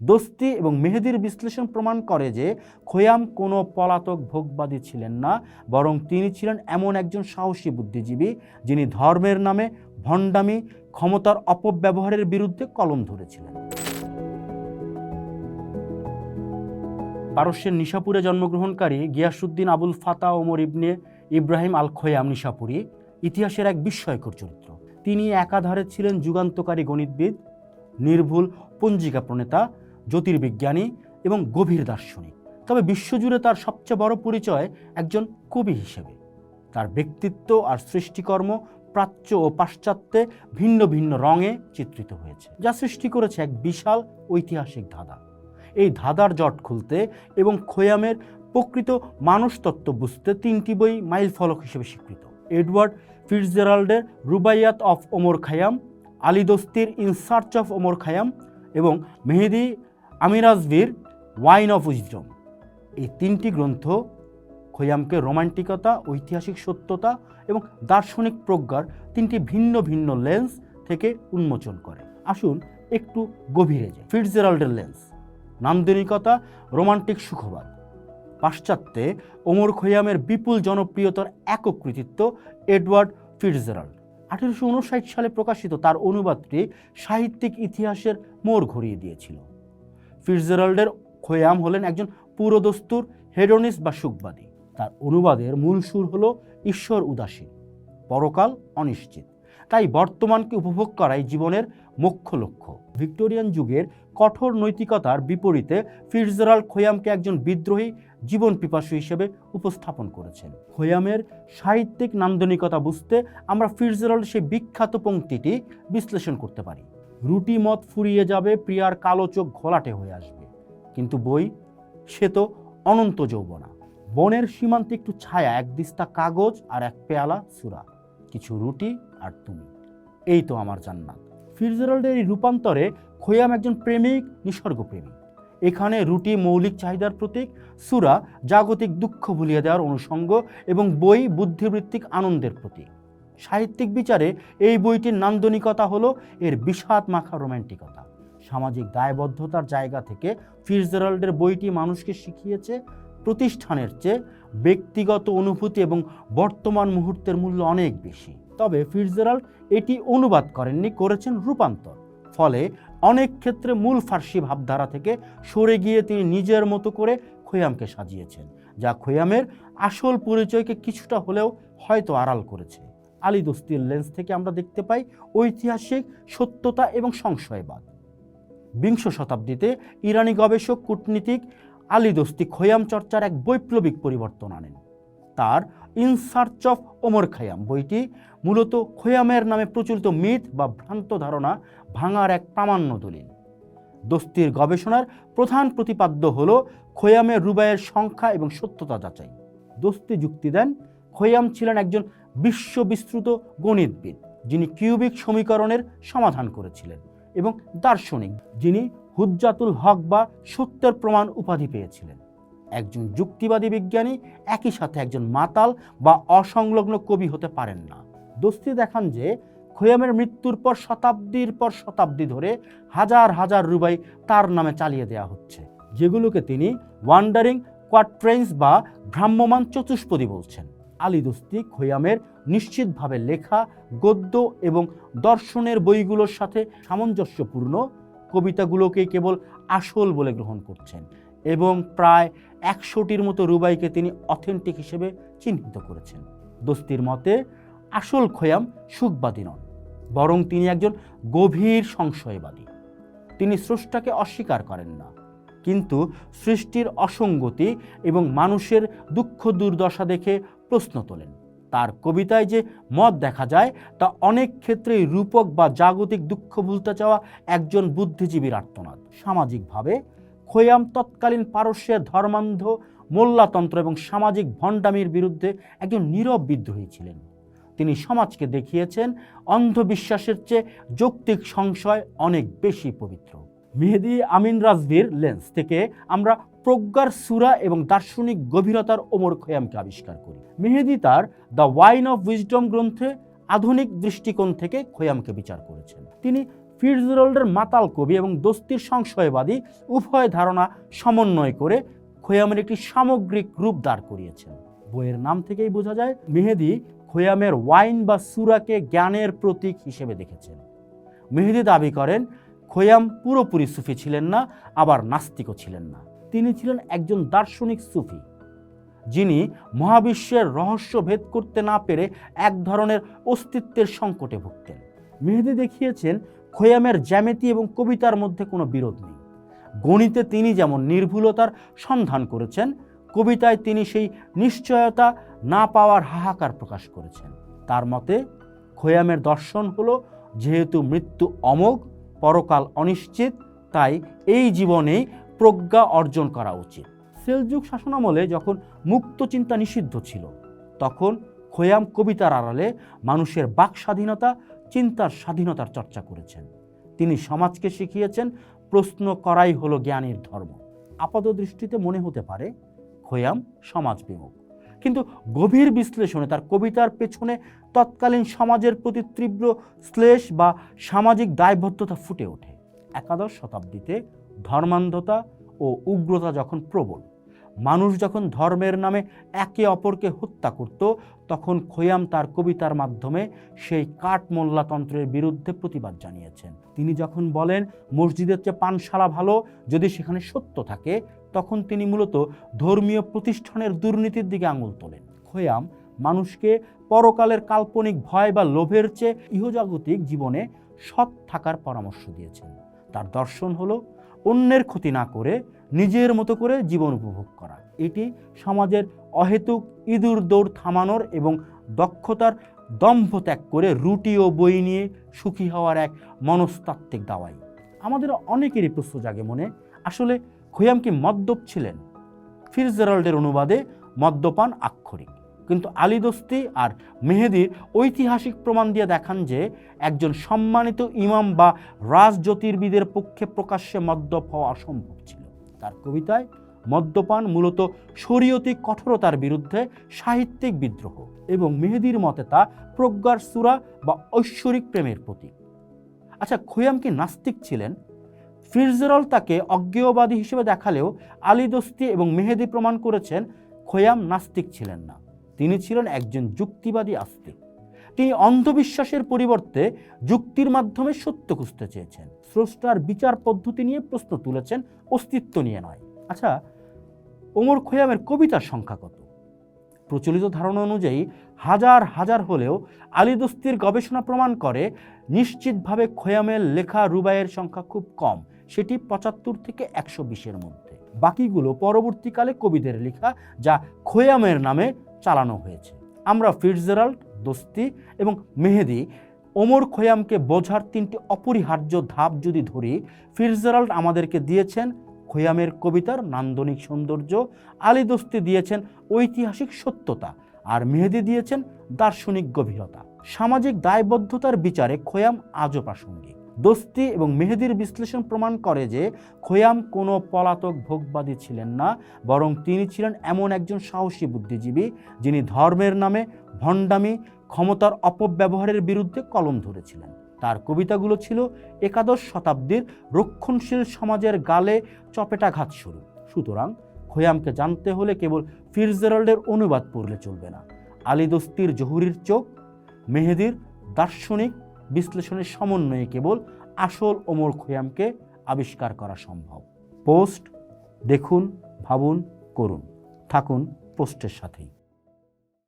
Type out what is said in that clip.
দোস্তি এবং মেহেদির বিশ্লেষণ প্রমাণ করে যে খোয়াম কোনো পলাতক ভোগবাদী ছিলেন না, বরং তিনি ছিলেন এমন একজন সাহসী বুদ্ধিজীবী যিনি ধর্মের নামে ভণ্ডামি, ক্ষমতার অপব্যবহারের বিরুদ্ধে কলম ধরেছিলেন। পারস্যের নিশাপুরে জন্মগ্রহণকারী গিয়াসুদ্দিন আবুল ফাতা ওমর ইবনে ইব্রাহিম আল খোয়াম নিশাপুরি ইতিহাসের এক বিস্ময়কর চরিত্র। তিনি একাধারে ছিলেন যুগান্তকারী গণিতবিদ, নির্ভুল পঞ্জিকা প্রণেতা জ্যোতির্বিজ্ঞানী এবং গভীর দার্শনিক। তবে বিশ্বজুড়ে তার সবচেয়ে বড় পরিচয় একজন কবি হিসেবে। তার ব্যক্তিত্ব আর সৃষ্টিকর্ম প্রাচ্য ও পাশ্চাত্যে ভিন্ন ভিন্ন রঙে চিত্রিত হয়েছে, যা সৃষ্টি করেছে এক বিশাল ঐতিহাসিক ধাঁধা। এই ধাঁধার জট খুলতে এবং খোয়ামের প্রকৃত মানুষতত্ত্ব বুঝতে তিনটি বই মাইল ফলক হিসেবে স্বীকৃত। এডওয়ার্ড ফিটজেরাল্ডের রুবাইয়াত অফ ওমর খায়াম, আলী দস্তির In Search of Omar Khayyam এবং মেহেদি আমিরাজভির ওয়াইন অফ উইজডম এই তিনটি গ্রন্থ খৈয়ামকে রোমান্টিকতা, ঐতিহাসিক সত্যতা এবং দার্শনিক প্রজ্ঞার তিনটি ভিন্ন ভিন্ন লেন্স থেকে উন্মোচন করে। আসুন একটু গভীরে যাই। ফিটজেরাল্ডের লেন্স নান্দনিকতা, রোমান্টিক সুখবাদ। পাশ্চাত্যে ওমর খৈয়ামের বিপুল জনপ্রিয়তার একক কৃতিত্ব এডওয়ার্ড ফিটজেরাল্ড। আঠেরোশো উনষাট সালে প্রকাশিত তার অনুবাদটি সাহিত্যিক ইতিহাসের মোড় ঘুরিয়ে দিয়েছিল। ফিটজেরাল্ডের খোয়াম হলেন একজন পুরোদস্তুর, হেডোনিস বা সুখবাদী। তার অনুবাদের মূল সুর হল ঈশ্বর উদাসীন, পরকাল অনিশ্চিত। তাই বর্তমানকে উপভোগ করাই জীবনের মুখ্য লক্ষ্য। ভিক্টোরিয়ান যুগের কঠোর নৈতিকতার বিপরীতে ফিটজেরাল্ড খোয়ামকে একজন বিদ্রোহী জীবন পিপাসু হিসেবে উপস্থাপন করেছেন। খোয়ামের সাহিত্যিক নান্দনিকতা বুঝতে আমরা ফিটজেরাল্ড সেই বিখ্যাত পংক্তিটি বিশ্লেষণ করতে পারি। রুটি মত ফুরিয়ে যাবে, প্রিয়ার কালো চোখ ঘোলাটে হয়ে আসবে। কিন্তু বই, সে তো অনন্ত যৌবনা। বনের সীমান্তে একটু ছায়া, এক দিস্তা কাগজ আর এক পেয়ালা সুরা। কিছু রুটি আর তুমি। এই তো আমার জান্নাত। ফিটজেরাল্ডের এই রূপান্তরে খোয়াম একজন প্রেমিক, নিসর্গপ্রেমী। এখানে রুটি মৌলিক চাহিদার প্রতীক, সুরা জাগতিক দুঃখ ভুলিয়ে দেওয়ার অনুষঙ্গ এবং বই বুদ্ধিবৃত্তিক আনন্দের প্রতীক। সাহিত্যিক বিচারে এই বইটির নান্দনিকতা হলো এর বিষাদ মাখা রোম্যান্টিকতা সামাজিক দায়বদ্ধতার জায়গা থেকে ফিটজেরাল্ডের বইটি মানুষকে শিখিয়েছে, প্রতিষ্ঠানের চেয়ে ব্যক্তিগত অনুভূতি এবং বর্তমান মুহূর্তের মূল্য অনেক বেশি। তবে ফিটজেরাল্ড এটি অনুবাদ করেননি, করেছেন রূপান্তর। ফলে অনেক ক্ষেত্রে মূল ফার্সি ভাবধারা থেকে সরে গিয়ে তিনি নিজের মতো করে খোয়ামকে সাজিয়েছেন, যা খোয়ামের আসল পরিচয়কে কিছুটা হলেও হয়তো আড়াল করেছে। আলী দোস্তির লেন্স থেকে আমরা দেখতে পাই ঐতিহাসিক সত্যতা এবং সংশয়বাদ। বিংশ শতাব্দীতে ইরানি গবেষক, কূটনীতিক আলী দোস্তি খৈয়াম চর্চার এক বৈপ্লবিক পরিবর্তন আনেন। তার In Search of Omar Khayyam বইটি মূলত খোয়ামের নামে প্রচলিত মিথ বা ভ্রান্ত ধারণা ভাঙার এক প্রামাণ্য দলিল। দোস্তির গবেষণার প্রধান প্রতিপাদ্য হল খৈয়ামের রুবাইয়ের সংখ্যা এবং সত্যতা যাচাই। দোস্তি যুক্তি দেন, খৈয়াম ছিলেন একজন বিশ্ববিস্তৃত গণিতবিদ যিনি কিউবিক সমীকরণের সমাধান করেছিলেন এবং দার্শনিক যিনি হুজ্জাতুল হক বা সত্যের প্রমাণ উপাধি পেয়েছিলেন। একজন যুক্তিবাদী বিজ্ঞানী একই সাথে একজন মাতাল বা অসংলগ্ন কবি হতে পারেন না। দোস্তি দেখান যে খোয়ামের মৃত্যুর পর শতাব্দীর পর শতাব্দী ধরে হাজার হাজার রুবাই তার নামে চালিয়ে দেওয়া হচ্ছে, যেগুলোকে তিনি ওয়ান্ডারিং কোয়াট্রেন্স বা ভ্রাম্যমান চতুষ্পদী বলছেন। আলী দোস্তি খৈয়ামের নিশ্চিতভাবে লেখা, গদ্য এবং দর্শনের বইগুলোর সাথে সামঞ্জস্যপূর্ণ কবিতাগুলোকে কেবল আসল বলে গ্রহণ করছেন এবং প্রায় একশোটির মতো রুবাইকে তিনি অথেন্টিক হিসেবে চিহ্নিত করেছেন। দোস্তির মতে, আসল খোয়াম সুখবাদী নন, বরং তিনি একজন গভীর সংশয়বাদী। তিনি স্রষ্টাকে অস্বীকার করেন না, কিন্তু সৃষ্টির অসঙ্গতি এবং মানুষের দুঃখ দুর্দশা দেখে প্রশ্ন তোলেন। তার কবিতায় যে মত দেখা যায়, তা অনেক ক্ষেত্রেই রূপক বা জাগতিক দুঃখ ভুলতে চাওয়া একজন বুদ্ধিজীবীর আর্তনাদ। সামাজিকভাবে খৈয়াম তৎকালীন পারস্যের ধর্মান্ধ মোল্লাতন্ত্র এবং সামাজিক ভণ্ডামির বিরুদ্ধে একজন নীরব বিদ্রোহী ছিলেন। তিনি সমাজকে দেখিয়েছেন, অন্ধবিশ্বাসের চেয়ে যৌক্তিক সংশয় অনেক বেশি পবিত্র। মেহেদি আমিন রাজভির লেন্স থেকে আমরা প্রজ্ঞার সুরা এবং দার্শনিক গভীরতার ওমর খয়ামকে আবিষ্কার করি। মেহেদি তার দ্য ওয়াইন অফ উইজডম গ্রন্থে আধুনিক দৃষ্টিকোণ থেকে খয়ামকে বিচার করেছেন। তিনি ফিটজেরাল্ডের মাতাল কবি এবং দস্তির সংশয়বাদী, উভয় ধারণা সমন্বয় করে খোয়ামের একটি সামগ্রিক রূপ দাঁড় করিয়েছেন। বইয়ের নাম থেকেই বোঝা যায়, মেহেদি খোয়ামের ওয়াইন বা সুরাকে জ্ঞানের প্রতীক হিসেবে দেখেছেন। মেহেদি দাবি করেন খোয়াম পুরোপুরি সুফি ছিলেন না, আবার নাস্তিকও ছিলেন না। তিনি ছিলেন একজন দার্শনিক সুফি, যিনি মহাবিশ্বের রহস্য ভেদ করতে না পেরে এক ধরনের অস্তিত্বের সংকটে ভুগতেন। মেহেদি দেখিয়েছেন, খোয়ামের জ্যামিতি এবং কবিতার মধ্যে কোনো বিরোধ নেই। গণিতে তিনি যেমন নির্ভুলতার সন্ধান করেছেন, কবিতায় তিনি সেই নিশ্চয়তা না পাওয়ার হাহাকার প্রকাশ করেছেন। তার মতে, খোয়ামের দর্শন হলো যেহেতু মৃত্যু অমোঘ পরকাল অনিশ্চিত, তাই এই জীবনেই প্রজ্ঞা অর্জন করা উচিত। সেলযুগ শাসনামলে যখন মুক্ত চিন্তা নিষিদ্ধ ছিল, তখন খোয়াম কবিতার আড়ালে মানুষের বাক স্বাধীনতা, চিন্তার স্বাধীনতার চর্চা করেছেন। তিনি সমাজকে শিখিয়েছেন, প্রশ্ন করাই হলো জ্ঞানের ধর্ম। আপাত দৃষ্টিতে মনে হতে পারে, খোয়াম সমাজবিমুখ কিন্তু গভীর বিশ্লেষণে তার কবিতার পেছনে তৎকালীন সমাজের প্রতি তীব্র শ্লেষ বা সামাজিক দায়বদ্ধতা ফুটে ওঠে। একাদশ শতাব্দীতে ধর্মান্ধতা ও উগ্রতা যখন প্রবল, মানুষ যখন ধর্মের নামে একে অপরকে হত্যা করত, তখন খৈয়াম তার কবিতার মাধ্যমে সেই কাঠ মোল্লাতন্ত্রের বিরুদ্ধে প্রতিবাদ জানিয়েছেন। তিনি যখন বলেন, মসজিদের চেয়ে পানশালা ভালো যদি সেখানে সত্য থাকে তখন তিনি মূলত ধর্মীয় প্রতিষ্ঠানের দুর্নীতির দিকে আঙুল তোলেন। খোয়াম মানুষকে পরকালের কাল্পনিক ভয় বা লোভের চেয়ে ইহজাগতিক জীবনে সৎ থাকার পরামর্শ দিয়েছেন। তার দর্শন হলো, অন্যের ক্ষতি না করে নিজের মতো করে জীবন উপভোগ করা। এটি সমাজের অহেতুক ইঁদুর দৌড় থামানোর এবং দক্ষতার দম্ভ ত্যাগ করে রুটি ও বই নিয়ে সুখী হওয়ার এক মনস্তাত্ত্বিক দাওয়াই। আমাদের অনেকেরই প্রশ্ন জাগে মনে, আসলে খোয়াম কি মদ্যপ ছিলেন? ফিরজেরাল্ডের অনুবাদে মদ্যপান আক্ষরিক। কিন্তু আলী দস্তি আর মেহেদির ঐতিহাসিক প্রমাণ দিয়ে দেখান যে একজন সম্মানিত ইমাম বা রাজজ্যোতির্বিদের পক্ষে প্রকাশ্যে মদ্যপ হওয়া অসম্ভব ছিল। তার কবিতায় মদ্যপান মূলত শরীয়তিক কঠোরতার বিরুদ্ধে সাহিত্যিক বিদ্রোহ এবং মেহেদির মতে তা প্রজ্ঞার সুরা বা ঐশ্বরিক প্রেমের প্রতীক। আচ্ছা খোয়াম কি নাস্তিক ছিলেন? ফিরজেরল তাকে অজ্ঞেয়বাদী হিসেবে দেখালেও আলী দস্তি এবং মেহেদি প্রমাণ করেছেন খোয়াম নাস্তিক ছিলেন না। তিনি ছিলেন একজন যুক্তিবাদী আস্তিক। তিনি অন্ধবিশ্বাসের পরিবর্তে যুক্তির মাধ্যমে সত্য খুঁজতে চেয়েছেন। স্রষ্টার বিচার পদ্ধতি নিয়ে প্রশ্ন তুলেছেন, অস্তিত্ব নিয়ে নয়। আচ্ছা ওমর খোয়ামের কবিতার সংখ্যা কত? প্রচলিত ধারণা অনুযায়ী হাজার হাজার হলেও আলী দস্তির গবেষণা প্রমাণ করে, নিশ্চিতভাবে খোয়ামের লেখা রুবাইয়ের সংখ্যা খুব কম। সেটি পঁচাত্তর থেকে একশো বিশের মধ্যে। বাকিগুলো পরবর্তীকালে কবিদের লেখা, যা খোয়ামের নামে চালানো হয়েছে। আমরা ফিটজেরাল্ড, দোস্তি এবং মেহেদি, ওমর খোয়ামকে বোঝার তিনটি অপরিহার্য ধাপ যদি ধরি, ফিটজেরাল্ড আমাদেরকে দিয়েছেন খোয়ামের কবিতার নান্দনিক সৌন্দর্য, আলী দোস্তি দিয়েছেন ঐতিহাসিক সত্যতা, আর মেহেদি দিয়েছেন দার্শনিক গভীরতা। সামাজিক দায়বদ্ধতার বিচারে খোয়াম আজও প্রাসঙ্গিক। দোস্তি এবং মেহেদির বিশ্লেষণ প্রমাণ করে যে খোয়াম কোনো পলাতক ভোগবাদী ছিলেন না, বরং তিনি ছিলেন এমন একজন সাহসী বুদ্ধিজীবী যিনি ধর্মের নামে ভণ্ডামি, ক্ষমতার অপব্যবহারের বিরুদ্ধে কলম ধরেছিলেন। তার কবিতাগুলো ছিল একাদশ শতাব্দীর রক্ষণশীল সমাজের গালে চপেটাঘাত শুরু। সুতরাং খোয়ামকে জানতে হলে কেবল ফিরজেরাল্ডের অনুবাদ পড়লে চলবে না। আলী দস্তির জহুরির চোখ, মেহেদির দার্শনিক বিশ্লেষণের সমন্বয়ে কেবল আসল ওমর খৈয়ামকে আবিষ্কার করা সম্ভব। পোস্ট, দেখুন, ভাবুন, করুন। থাকুন পোস্টের সাথেই।